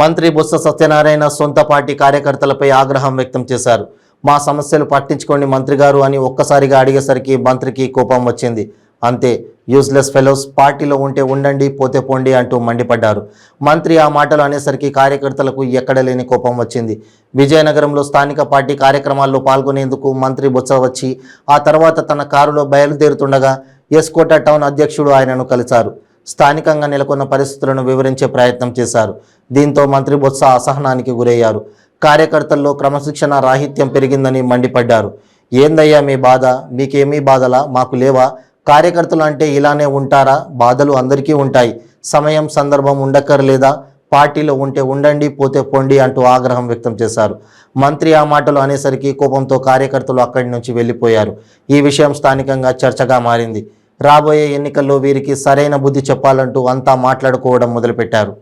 మంత్రి బొత్స సత్యనారాయణ సొంత పార్టీ కార్యకర్తలపై ఆగ్రహం వ్యక్తం చేశారు. మా సమస్యలు పట్టించుకోండి మంత్రి గారు అని ఒక్కసారిగా అడిగేసరికి మంత్రికి కోపం వచ్చింది. అంతే యూస్లెస్ ఫెలోస్ పార్టీలో ఉంటే ఉండండి పోతే పోండి అంటూ మండిపడ్డారు. మంత్రి ఆ మాటలు అనేసరికి కార్యకర్తలకు ఎక్కడ లేని కోపం వచ్చింది. విజయనగరంలో స్థానిక పార్టీ కార్యక్రమాల్లో పాల్గొనేందుకు మంత్రి బొత్స వచ్చి ఆ తర్వాత తన కారులో బయలుదేరుతుండగా ఎస్కోట టౌన్ అధ్యక్షుడు ఆయనను కలిశారు. స్థానికంగా నెలకొన్న పరిస్థితులను వివరించే ప్రయత్నం చేశారు. దీంతో మంత్రి బొత్స అసహనానికి గురయ్యారు. కార్యకర్తల్లో క్రమశిక్షణ రాహిత్యం పెరిగిందని మండిపడ్డారు. ఏందయ్యా మీ బాధ? మీకేమీ బాధలా? మాకు లేవా? కార్యకర్తలు అంటే ఇలానే ఉంటారా? బాధలు అందరికీ ఉంటాయి. సమయం సందర్భం ఉండక్కర్లేదా? పార్టీలో ఉంటే ఉండండి పోతే పోండి అంటూ ఆగ్రహం వ్యక్తం చేశారు. మంత్రి ఆ మాటలు అనేసరికి కోపంతో కార్యకర్తలు అక్కడి నుంచి వెళ్ళిపోయారు. ఈ విషయం స్థానికంగా చర్చగా మారింది. రాబోయే ఎన్నికల్లో వీరికి సరైన బుద్ధి చెప్పాలంటూ అంతా మాట్లాడుకోవడం మొదలుపెట్టారు.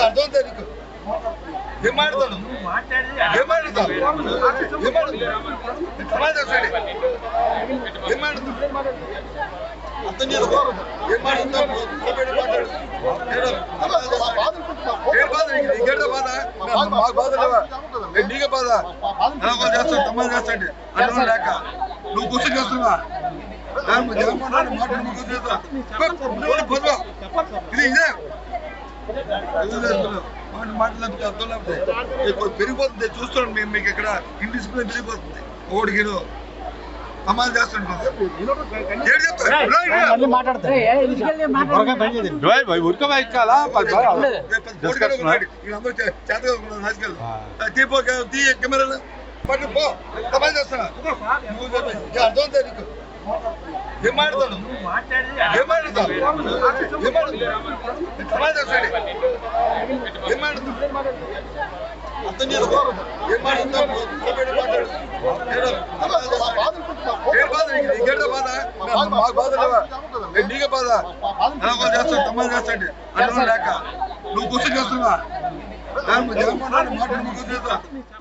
అర్థం ఏం మాట్లాడతాను ఏం మాట్లాడతావు ఏం మాట్లాడతావు తమాషా చేస్తాడు ఏం మాట్లాడతావు అర్థం చేసుకో ఏం మాట్లాడతావు కూర్చోబెట్టి మాట్లాడు ఏడో, తమాషా చేస్తాడు. ఏం బాధ నీకు? నీకేంటో బాధ మాకు బాధ లేవా? నీకే బాధ. ఎలా చేస్తాడు తమాషా చేస్తాడు అర్థం లేక. నువ్వు కూర్చొని చేస్తున్నా జగన్మోహన్ మాట్లాడి చేస్తా ఇది ఇదే. మాట్లాడితే అర్థం లేకపోతే. పెరిగిపోతుంది చూస్తున్నాను మేము మీకు ఇక్కడ ఇండిసిప్లిన్ పెరిగిపోతుంది. ఒకటికి అమలు చేస్తుంటాం ఏడు చెప్తా తీపో తీ కెమెరా పట్టు పో తమాషా చేస్తున్నా అర్థం నీకు ఏం మాట్లాడతాను ఏం మాట్లాడతావు ఏం చేస్తాడు ఏం మాట్లాడతావు అర్థం చేసుకో ఏం మాట్లాడు ఏడో, తమాషా చేస్తాడు. ఏం బాధ నీకు? నీకేంటో బాధ మాకు బాధ లేవా నేను నీకే బాధ ఎలా చేస్తాడు తమాషా చేస్తాడు అంటే లేక. నువ్వు కూర్చొని చేస్తున్నా జగన్మోహన్ రెడ్డి మాట్లాడి